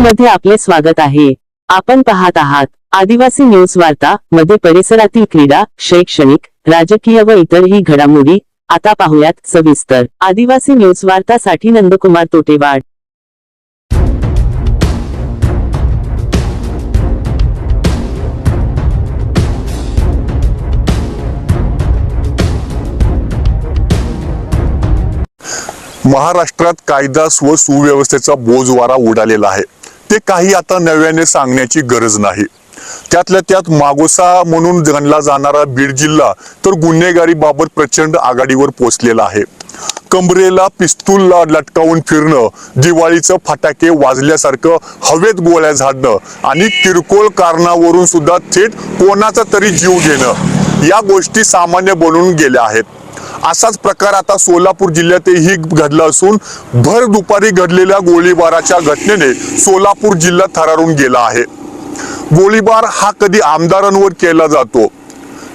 मध्ये आपले स्वागत आहे. आपण पाहत आहात आदिवासी न्यूज वार्ता मध्ये परिसरातील क्रीडा शैक्षणिक राजकीय व इतरही घडामोडी. आता पाहूयात सविस्तर. आदिवासी न्यूज वार्तासाठी नंदकुमार तोटेवाड. महाराष्ट्रात कायदा व सुव्यवस्थेचा बोजवारा उडालेला आहे. ते काही आता नव्याने सांगण्याची गरज नाही. त्यातल्या त्यात मागोसा म्हणून गणला जाणारा बीड जिल्हा तर गुन्हेगारीबाबत प्रचंड आघाडीवर पोचलेला आहे. कमरेला पिस्तूल लटकावून फिरणं दिवाळीचं फटाके वाजल्यासारखं हवेत गोळ्या झाडणं आणि किरकोळ कारणावरून सुद्धा थेट कोणाचा तरी जीव घेणं या गोष्टी सामान्य बनून गेल्या आहेत. असाच प्रकार आता सोलापूर जिल्ह्यातही घडला असून भर दुपारी घडलेल्या गोळीबाराच्या घटनेने सोलापूर जिल्हा थरारून गेला आहे. गोळीबार हा कधी आमदारांवर केला जातो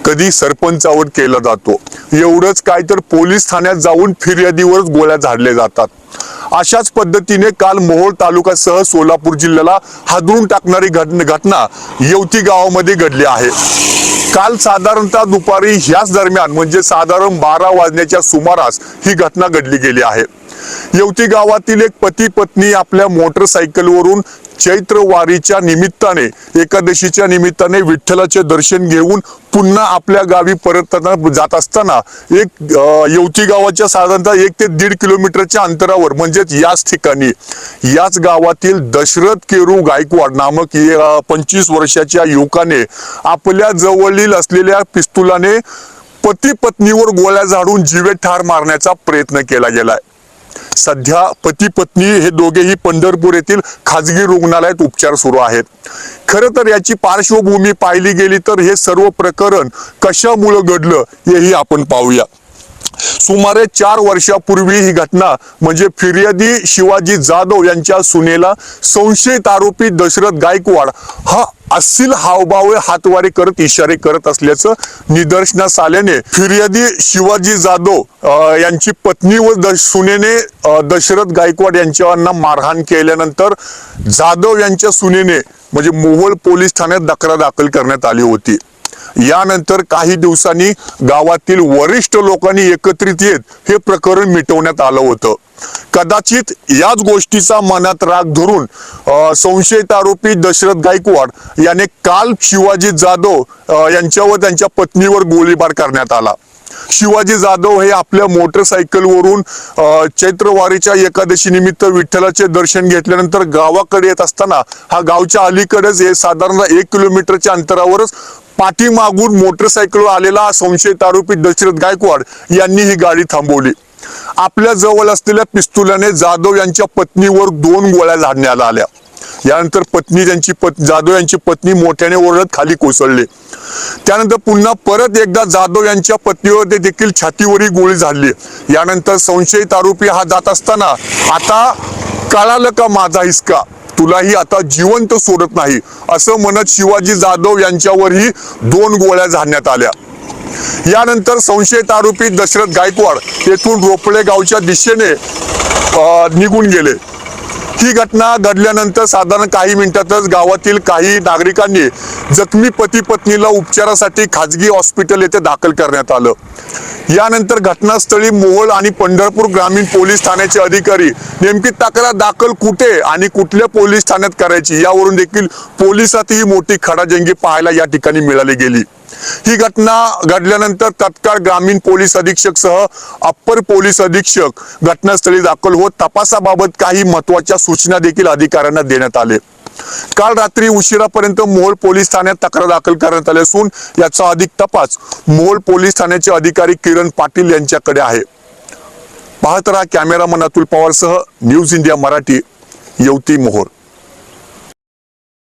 कधी सरपंचावर केला जातो एवढंच काय तर पोलीस ठाण्यात जाऊन फिर्यादीवरच गोळ्या झाडले जातात. अशाच पद्धतीने काल मोहोळ तालुक्यासह सोलापूर जिल्ह्याला हादरून टाकणारी घटना घटना येवती गावामध्ये घडली आहे. काल साधारणतः दुपारी ह्याच दरम्यान म्हणजे साधारण बारा वाजण्याच्या सुमारास ही घटना घडली गेली आहे. येवती गावातील एक पती पत्नी आपल्या मोटरसायकलवरून चैत्र वारीच्या निमित्ताने एकादशीच्या निमित्ताने विठ्ठलाचे दर्शन घेऊन पुन्हा आपल्या गावी परतताना जात असताना एक येवती गावाच्या साधारणतः एक ते दीड किलोमीटरच्या अंतरावर म्हणजेच याच ठिकाणी याच गावातील दशरथ केरू गायकवाड नामक पंचवीस वर्षाच्या युवकाने आपल्या जवळील असलेल्या पिस्तुलाने पती पत्नीवर गोळ्या झाडून जीवे ठार मारण्याचा प्रयत्न केला गेलाय. सध्या पती पत्नी हे दोघेही पंढरपूर येथील खाजगी रुग्णालयात उपचार सुरू आहेत. खरं तर याची पार्श्वभूमी पाहिली गेली तर हे सर्व प्रकरण कशामुळे घडलं हेही आपण पाहूया. सुमारे चार वर्षापूर्वी ही घटना म्हणजे फिर्यादी शिवाजी जाधव यांच्या सुनेला संशयित आरोपी दशरथ गायकवाड हा अस्सील हावभाव हातवारे करत इशारे करत असल्याचं निदर्शनास आल्याने फिर्यादी शिवाजी जाधव यांची पत्नी व सुनेने दशरथ गायकवाड यांच्यावरना मारहाण केल्यानंतर जाधव यांच्या सुनेने म्हणजे मोहोळ पोलीस ठाण्यात तक्रार दाखल करण्यात आली होती. यानंतर काही दिवसांनी गावातील वरिष्ठ लोकांनी एकत्रित येत हे प्रकरण मिटवण्यात आलं होतं. कदाचित याच गोष्टीचा मनात राग धरून संशयित आरोपी दशरथ गायकवाड याने काल शिवाजी जाधव यांच्यावर त्यांच्या पत्नीवर गोळीबार करण्यात आला. शिवाजी जाधव हे आपल्या मोटरसायकलवरून चैत्रवारीच्या एकादशी निमित्त विठ्ठलाचे दर्शन घेतल्यानंतर गावाकडे येत असताना हा गावच्या अलीकडेच हे साधारण एक किलोमीटरच्या अंतरावरच पाठीमागून मोटरसायकलवर आलेला संशयित आरोपी दशरथ गायकवाड यांनी ही गाडी थांबवली. आपल्या जवळ असलेल्या पिस्तुलाने जाधव यांच्या पत्नीवर दोन गोळ्या झाडण्यात आल्या. यानंतर पत्नी त्यांची पत जाधव यांची पत्नी मोठ्याने ओरडत खाली कोसळले. त्यानंतर पुन्हा परत एकदा जाधव यांच्या पत्नीवर ते देखील छातीवरही गोळी झाडली. यानंतर संशयित आरोपी हा जात असताना आता कळालं का माझा हिसका? तुलाही आता जिवंत सोडत नाही. असं म्हणत शिवाजी जाधव यांच्यावरही दोन गोळ्या झाडण्यात आल्या. यानंतर संशयित आरोपी दशरथ गायकवाड येथून रोपळे गावच्या दिशेने निघून गेले. ही घटना घडल्यानंतर साधारण काही मिनिटातच गावातील काही नागरिकांनी जखमी पती पत्नीला उपचारासाठी खाजगी हॉस्पिटल येथे दाखल करण्यात आलं. यानंतर घटनास्थळी मोहोळ आणि पंढरपूर ग्रामीण पोलीस ठाण्याचे अधिकारी नेमकी तक्रार दाखल कुठे आणि कुठल्या पोलीस ठाण्यात करायची यावरून देखील पोलिसातही मोठी खडाजंगी पाहायला या ठिकाणी मिळाली गेली. ही घटना घडल्यानंतर तत्काळ ग्रामीण पोलीस अधीक्षक सह अप्पर पोलीस अधीक्षक घटनास्थळी दाखल होत तपासाबाबत काही महत्त्वाच्या सूचना देखील अधिकाऱ्यांना देण्यात आले. काल रात्री उशिरापर्यंत मोहोळ पोलीस ठाण्यात तक्रार दाखल करण्यात आली असून याचा अधिक तपास मोहोळ पोलीस ठाण्याचे अधिकारी किरण पाटील यांच्याकडे आहे. पाहत राहा कॅमेरामन अतुल पवारसह न्यूज इंडिया मराठी येवती मोहोळ.